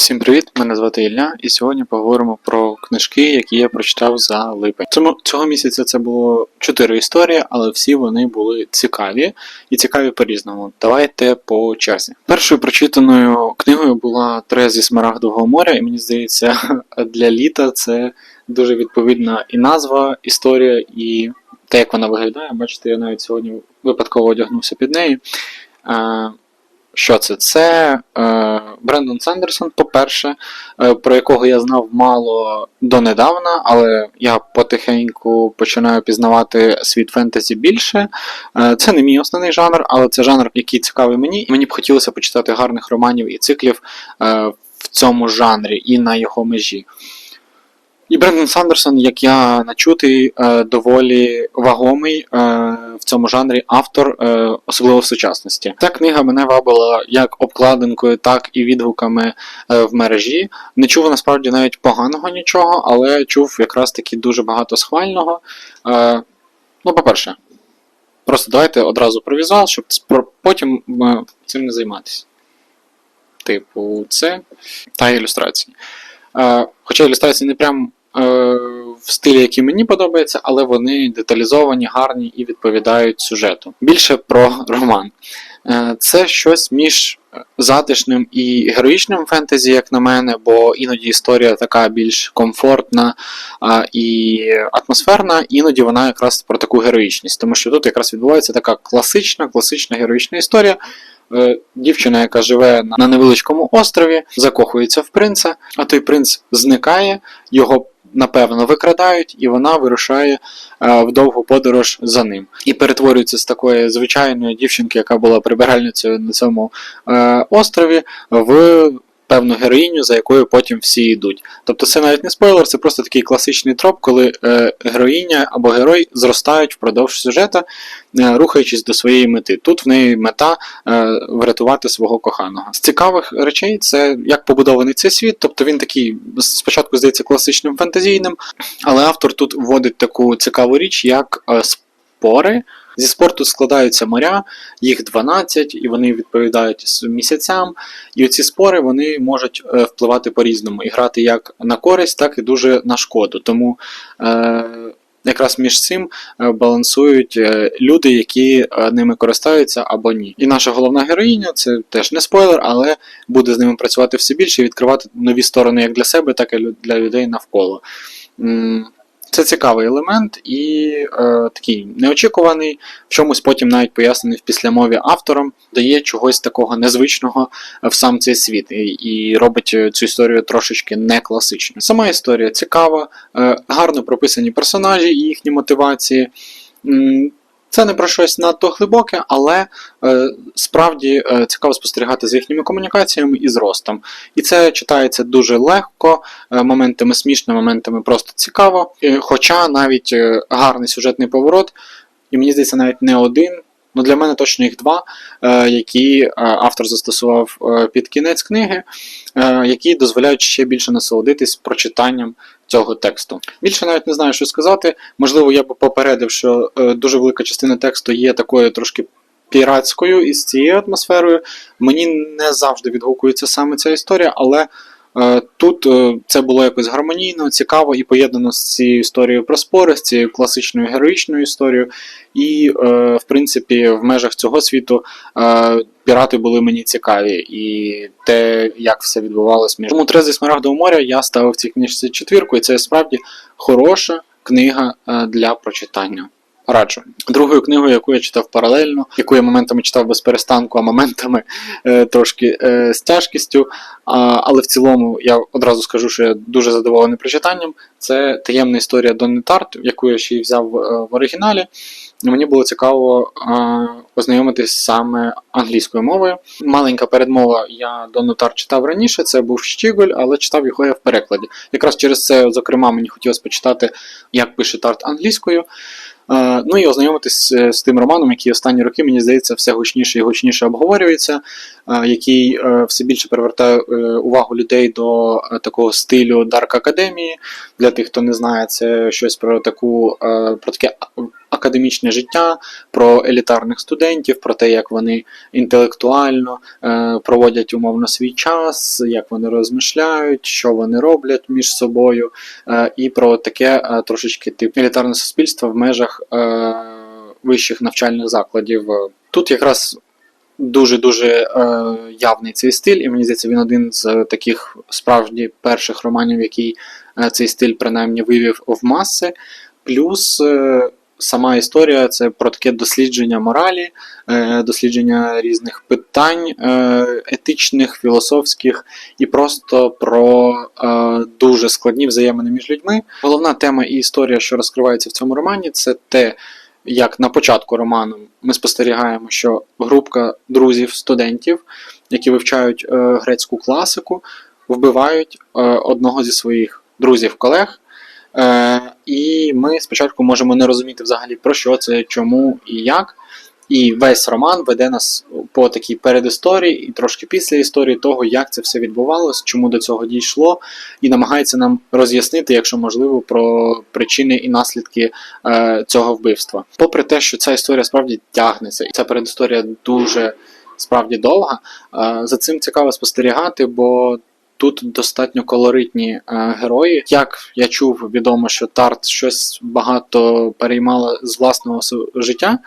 Всім привіт! Мене звати Ілля, і сьогодні поговоримо про книжки, які я прочитав за липень. Цьому цього місяця це було чотири історії, але всі вони були цікаві і цікаві по-різному. Давайте по черзі. Першою прочитаною книгою була Три зі Смарагдового моря, і мені здається, для літа це дуже відповідна і назва, історія, і те, як вона виглядає. Бачите, я навіть сьогодні випадково одягнувся під неї. Що це? Це е, Брендон Сандерсон, по-перше, е, про якого я знав мало донедавна, але я потихеньку починаю пізнавати світ фентезі більше. Е, це не мій основний жанр, але це жанр, який цікавий мені. Мені б хотілося почитати гарних романів і циклів е, в цьому жанрі і на його межі. І Брендон Сандерсон, як я начутий, е, доволі вагомий е, в цьому жанрі автор, е, особливо в сучасності. Ця книга мене вабила як обкладинкою, так і відгуками в мережі. Не чув насправді навіть поганого нічого, але чув якраз таки дуже багато схвального. Ну, по-перше, просто давайте одразу про візуал, щоб потім цим не займатися. Типу, це та ілюстрації. Хоча ілюстрації не прям в стилі, який мені подобається, але вони деталізовані, гарні і відповідають сюжету. Більше про роман. Е, Це щось між затишним і героїчним фентезі, як на мене, бо іноді історія така більш комфортна і атмосферна, іноді вона якраз про таку героїчність, тому що тут якраз відбувається така класична, класична героїчна історія. Е, Дівчина, яка живе на невеличкому острові, закохується в принца, а той принц зникає, його напевно викрадають, і вона вирушає е, в довгу подорож за ним. І перетворюється з такої звичайної дівчинки, яка була прибиральницею на цьому е, острові, в певну героїню, за якою потім всі йдуть. Тобто це навіть не спойлер, це просто такий класичний троп, коли е, героїня або герой зростають впродовж сюжета, е, рухаючись до своєї мети. Тут в неї мета е, врятувати свого коханого. З цікавих речей це як побудований цей світ, тобто він такий спочатку здається класичним фантазійним, але автор тут вводить таку цікаву річ, як е, спори. Зі спорту складаються моря, їх 12, і вони відповідають місяцям. І оці спори вони можуть е, впливати по-різному і грати як на користь, так і дуже на шкоду. Тому е, якраз між цим е, балансують е, люди, які ними користаються або ні. І наша головна героїня це теж не спойлер, але буде з ними працювати все більше і відкривати нові сторони як для себе, так і для людей навколо. Це цікавий елемент і е, такий неочікуваний, в чомусь потім навіть пояснений в післямові автором, дає чогось такого незвичного в сам цей світ і, і робить е, цю історію трошечки не класичною. Сама історія цікава, е, гарно прописані персонажі і їхні мотивації. Це не про щось надто глибоке, але е, справді е, цікаво спостерігати за їхніми комунікаціями і зростом. І це читається дуже легко, е, моментами смішно, моментами просто цікаво. Е, Хоча навіть е, гарний сюжетний поворот, і мені здається, навіть не один. Ну, для мене точно їх два, е, які е, автор застосував е, під кінець книги, які дозволяють ще більше насолодитись прочитанням цього тексту. Більше навіть не знаю, що сказати. Можливо, я б попередив, що дуже велика частина тексту є такою трошки піратською і з цією атмосферою. Мені не завжди відгукується саме ця історія, але тут е, це було якось гармонійно, цікаво і поєднано з цією історією про спори, з цією класичною героїчною історією. І, е, в принципі, в межах цього світу е, пірати були мені цікаві, і те, як все відбувалось між. Тому «Три зі Смарагдового моря я ставив цій книжці четвірку, і це справді хороша книга е, для прочитання. Раджу. Другою книгою, яку я читав паралельно, яку я моментами читав без перестанку, а моментами е, трошки е, з тяжкістю. А, але в цілому я одразу скажу, що я дуже задоволений прочитанням. Це таємна історія Донни Тарт, яку я ще й взяв е, в оригіналі. Мені було цікаво е, познайомитись саме англійською мовою. Маленька передмова, я Донну Тарт читав раніше, це був Щіголь, але читав його я в перекладі. Якраз через це, зокрема, мені хотілося почитати, як пише Тарт англійською. Е, Ну і ознайомитись е, з тим романом, який останні роки, мені здається, все гучніше і гучніше обговорюється, е, який все більше привертає увагу людей до такого стилю Дарк Академії. Для тих, хто не знає, це щось про таку про таке академічне життя, про елітарних студентів, про те, як вони інтелектуально проводять умовно свій час, як вони розмишляють, що вони роблять між собою, і про таке трошечки тип елітарне суспільство в межах е, вищих навчальних закладів. Тут якраз дуже-дуже е, явний цей стиль, і мені здається, він один з таких справді перших романів, який е, цей стиль принаймні вивів в маси. Плюс сама історія це про таке дослідження моралі, е, дослідження різних питань е, етичних, філософських, і просто про е, дуже складні взаємини між людьми. Головна тема і історія, що розкривається в цьому романі, це те, як на початку роману ми спостерігаємо, що групка друзів, студентів, які вивчають грецьку класику, вбивають одного зі своїх друзів-колег. І ми спочатку можемо не розуміти взагалі про що це, чому і як. І весь роман веде нас по такій передісторії і трошки після історії того, як це все відбувалось, чому до цього дійшло, і намагається нам роз'яснити, якщо можливо, про причини і наслідки е, цього вбивства. Попри те, що ця історія справді тягнеться, і ця передісторія дуже справді довга, е, за цим цікаво спостерігати, бо Тут достатньо колоритні е, герої. Як я чув, відомо, що Тарт щось багато переймала з власного життя,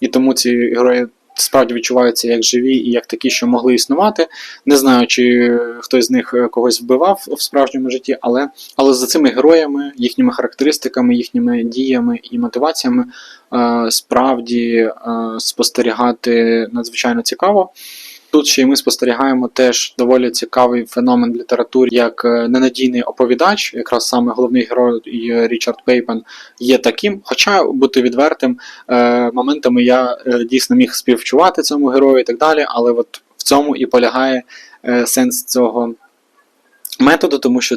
і тому ці герої справді відчуваються як живі і як такі, що могли існувати. Не знаю, чи хтось з них е, когось вбивав в справжньому житті, але, але за цими героями, їхніми характеристиками, їхніми діями і мотиваціями е, справді е, спостерігати надзвичайно цікаво. Тут ще й ми спостерігаємо теж доволі цікавий феномен в літературі, як е, ненадійний оповідач, якраз саме головний герой е, Річард Пейпен є таким. Хоча бути відвертим, е, моментами я дійсно міг співчувати цьому герою і так далі, але от в цьому і полягає сенс цього методу, тому що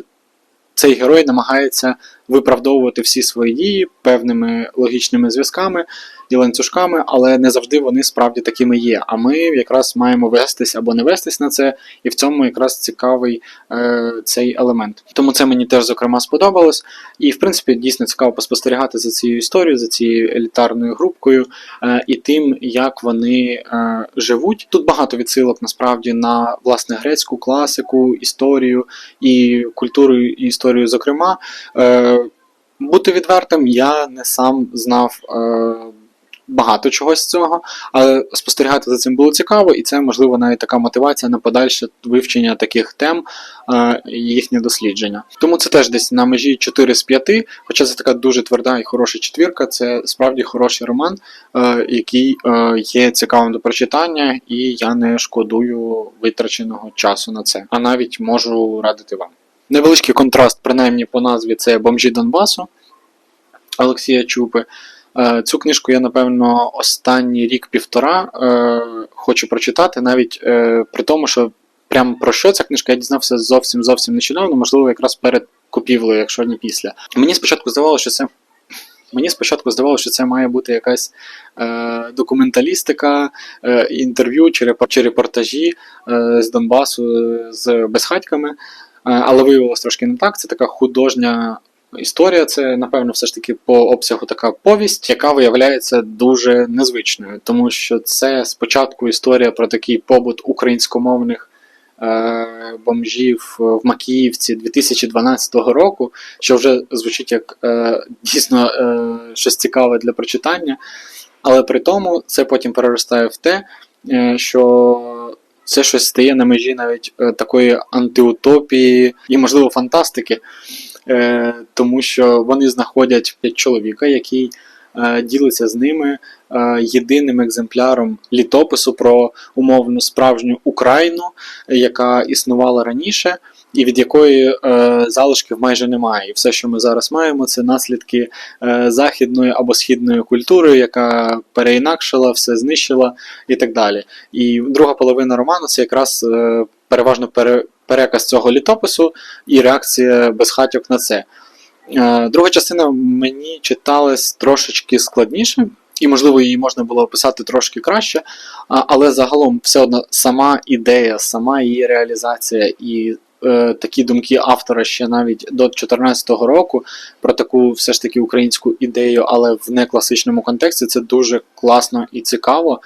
цей герой намагається виправдовувати всі свої дії певними логічними зв'язками і ланцюжками, але не завжди вони справді такими є. А ми якраз маємо вестись або не вестись на це, і в цьому якраз цікавий е, цей елемент. Тому це мені теж зокрема сподобалось. І в принципі дійсно цікаво поспостерігати за цією історією, за цією елітарною групкою е, і тим, як вони е, живуть. Тут багато відсилок насправді на власне грецьку класику, історію і культуру і історію, зокрема. Е, бути відвертим, я не сам знав. Е, Багато чогось з цього, але спостерігати за цим було цікаво, і це можливо навіть така мотивація на подальше вивчення таких тем е, їхнє дослідження. Тому це теж десь на межі 4 з 5, хоча це така дуже тверда і хороша четвірка. Це справді хороший роман, е, який е, є цікавим до прочитання, і я не шкодую витраченого часу на це, а навіть можу радити вам. Невеличкий контраст, принаймні по назві, це бомжі Донбасу Олексія Чупи. Е, Цю книжку я, напевно, останній рік-півтора е, хочу прочитати, навіть е, при тому, що прямо про що ця книжка я дізнався зовсім зовсім нещодавно, можливо, якраз перед купівлею, якщо не після. Мені спочатку здавалося, що це. Мені спочатку здавалося, що це має бути якась е, документалістика, е, інтерв'ю чи, репортажі е, з Донбасу з безхатьками, але виявилось трошки не так. Це така художня Історія це, напевно, все ж таки по обсягу така повість, яка виявляється дуже незвичною, тому що це спочатку історія про такий побут українськомовних е, бомжів в Макіївці 2012 року, що вже звучить як е, дійсно е, щось цікаве для прочитання. Але при тому це потім переростає в те, е, що це щось стає на межі навіть е, такої антиутопії і, можливо, фантастики. Е, тому що вони знаходять чоловіка, який е, ділиться з ними єдиним екземпляром літопису про умовну справжню Україну, яка існувала раніше. І від якої е, залишків майже немає. І все, що ми зараз маємо, це наслідки е, західної або східної культури, яка переінакшила, все знищила і так далі. І друга половина роману це якраз е, переважно пере, переказ цього літопису і реакція безхатьок на це. Е, Друга частина мені читалась трошечки складніше, і, можливо, її можна було описати трошки краще, але загалом все одно сама ідея, сама її реалізація і е, такі думки автора ще навіть до 2014 року про таку все ж таки українську ідею, але в некласичному контексті це дуже класно і цікаво.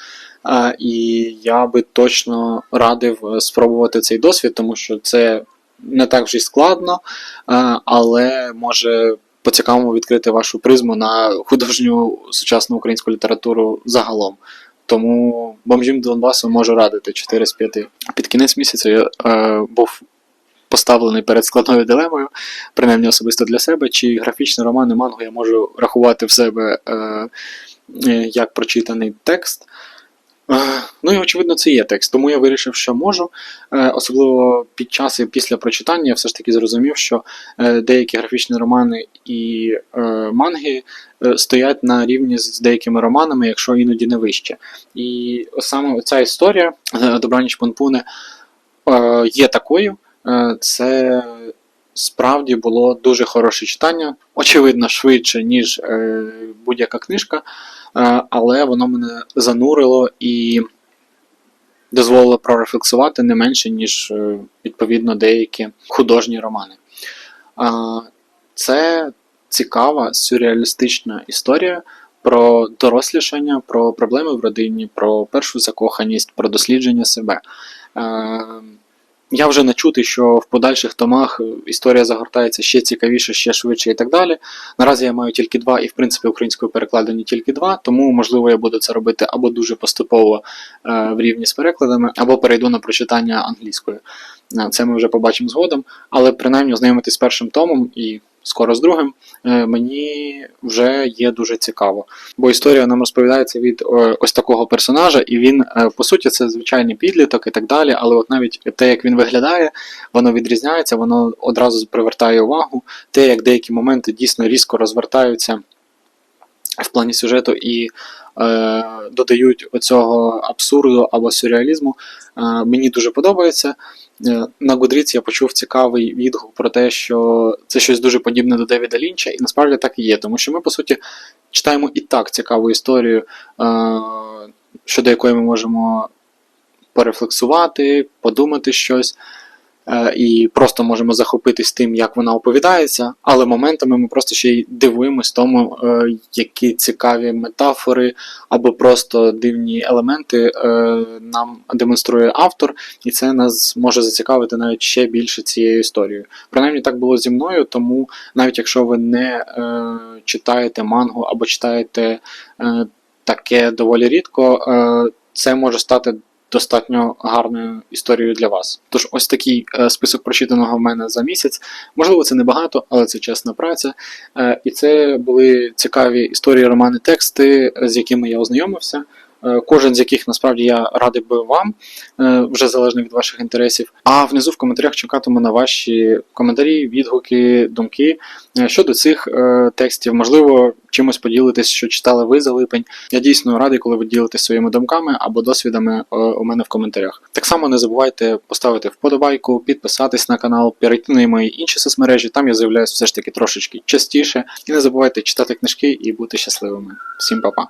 Е, і я би точно радив е, спробувати цей досвід, тому що це не так вже й складно, е, але може по-цікавому відкрити вашу призму на художню сучасну українську літературу загалом. Тому бомжім Донбасу можу радити 4 з 5. Під кінець місяця я е, був поставлений перед складною дилемою, принаймні особисто для себе, чи графічний роман і мангу я можу рахувати в себе е, е, як прочитаний текст. Е, Ну і очевидно, це є текст, тому я вирішив, що можу. Е, Особливо під час і після прочитання я все ж таки зрозумів, що е, деякі графічні романи і манги стоять на рівні з деякими романами, якщо іноді не вище. І саме ця історія Добраніч Пунпуне е, є такою. Це справді було дуже хороше читання, очевидно, швидше, ніж е, будь-яка книжка, е, але воно мене занурило і дозволило прорефлексувати не менше, ніж е, відповідно деякі художні романи. А, Це цікава сюрреалістична історія про дорослішання, про проблеми в родині, про першу закоханість, про дослідження себе. Е, Я вже не чути, що в подальших томах історія загортається ще цікавіше, ще швидше і так далі. Наразі я маю тільки два, і в принципі українською перекладені тільки два, тому можливо я буду це робити або дуже поступово е, в рівні з перекладами, або перейду на прочитання англійською. Е, Це ми вже побачимо згодом, але принаймні ознайомитись з першим томом і скоро з другим е, мені вже є дуже цікаво. Бо історія нам розповідається від е, ось такого персонажа, і він, е, по суті, це звичайний підліток і так далі, але от навіть те, як він виглядає, воно відрізняється, воно одразу привертає увагу. Те, як деякі моменти дійсно різко розвертаються в плані сюжету і е, додають оцього абсурду або сюрреалізму, е, мені дуже подобається. Е, На Goodreads я почув цікавий відгук про те, що це щось дуже подібне до Девіда Лінча, і насправді так і є, тому що ми, по суті, читаємо і так цікаву історію, щодо якої ми можемо порефлексувати, подумати щось. Е, І просто можемо захопитись тим, як вона оповідається, але моментами ми просто ще й дивуємось тому, е, які цікаві метафори або просто дивні елементи е, нам демонструє автор, і це нас може зацікавити навіть ще більше цією історією. Принаймні так було зі мною, тому навіть якщо ви не читаєте мангу або читаєте таке доволі рідко, це може стати достатньо гарною історією для вас. Тож ось такий е, список прочитаного в мене за місяць. Можливо, це небагато, але це чесна праця. Е, і це були цікаві історії, романи, тексти, з якими я ознайомився. Е, Кожен з яких насправді я радий би вам, е, вже залежно від ваших інтересів. А внизу в коментарях чекатиму на ваші коментарі, відгуки, думки е, щодо цих текстів. Можливо, чимось поділитесь, що читали ви за липень. Я дійсно радий, коли ви ділитесь своїми думками або досвідами у мене в коментарях. Так само не забувайте поставити вподобайку, підписатись на канал, перейти на мої інші соцмережі. Там я з'являюсь все ж таки трошечки частіше. І не забувайте читати книжки і бути щасливими. Всім па-па!